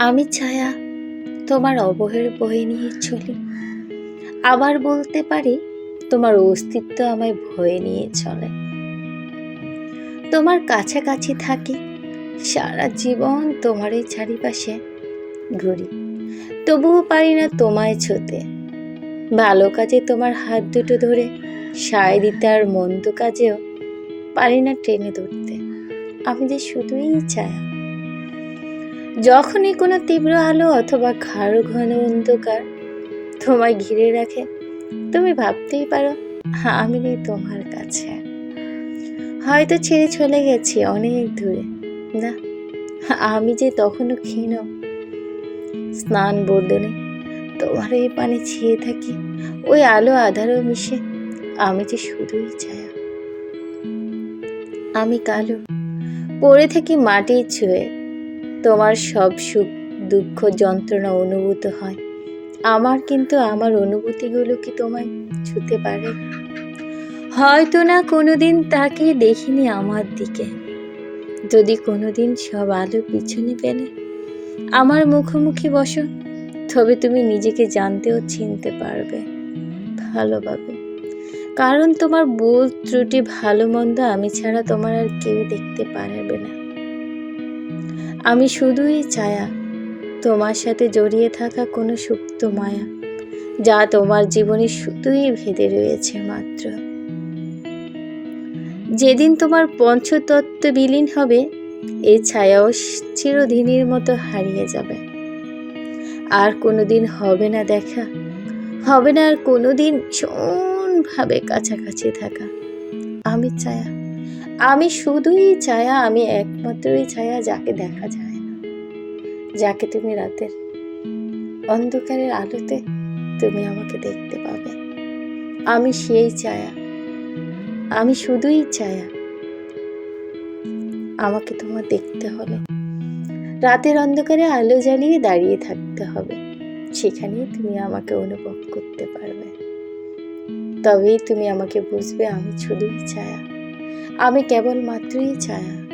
আমি ছায়া তোমার অবহের বয়ে নিয়ে চলি। আবার বলতে পারি, তোমার অস্তিত্ব আমায় ভয়ে নিয়ে চলে। তোমার কাছাকাছি থাকি, সারা জীবন তোমার এই চারিপাশে ঘুরি। তবুও পারি না তোমায় ছুতে। ভালো কাজে তোমার হাত দুটো ধরে, সায় দিতে আর মন্দ কাজেও পারি না ট্রেনে ধরতে। আমি যে শুধুই ছায়া যখনই কোনো তীব্র আলো অথবা ঘাড় ঘন অন্ধকার তোমায় ঘিরে রাখে, তুমি ভাবতেই পারো, আমি নেই তোমার কাছে। হয়তো ছেড়ে চলে গেছি অনেক দূরে। না, আমি যে তখনও ক্ষীণ। স্নান বদলে তোমার এই পানি ছেয়ে থাকি, ওই আলো আধারও মিশে, আমি যে শুধুই ছায়া। আমি কালো, পড়ে থাকি মাটির ছুঁয়ে তোমার সব সুখ, দুঃখ, যন্ত্রণা অনুভূত হয়। আমার কিন্তু আমার অনুভূতিগুলো কি তোমায় ছুতে পারে? হয়তো না কোনোদিন তাকে দেখিনি আমার দিকে। যদি কোনোদিন সব আলো পিছনে পেলে আমার মুখোমুখি বসো, তবে তুমি নিজেকে জানতেও চিনতে পারবে। ভালোভাবে কারণ তোমার ভুল, ত্রুটি, ভালো মন্দ আমি ছাড়া তোমার আর কেউ দেখতে পারবে না। আমি শুধুই ছায়া, তোমার সাথে জড়িয়ে থাকা কোনো সুপ্ত মায়া, যা তোমার জীবনে শুধুই ভেদে রয়েছে মাত্র। যেদিন তোমার পঞ্চতত্ত্ব বিলীন হবে এই ছায়াও চিরদিনের মতো হারিয়ে যাবে। আর কোনোদিন হবে না দেখা, হবে না আর কোনোদিন ভীষণভাবে কাছাকাছি থাকা। আমি ছায়া। আমি শুধুই ছায়া, আমি একমাত্রই ছায়া যাকে দেখা যায় না। যাকে তুমি রাতের অন্ধকারের আলোতে তুমি আমাকে দেখতে পাবে। আমি সেই ছায়া, আমি শুধুই ছায়া। আমাকে তোমার দেখতে হবে। রাতের অন্ধকারে আলো জ্বালিয়ে দাঁড়িয়ে থাকতে হবে। সেখানেই তুমি আমাকে অনুভব করতে পারবে। তবেই তুমি আমাকে বুঝবে আমি শুধুই ছায়া। আমি কেবল মাত্রই ছায়া।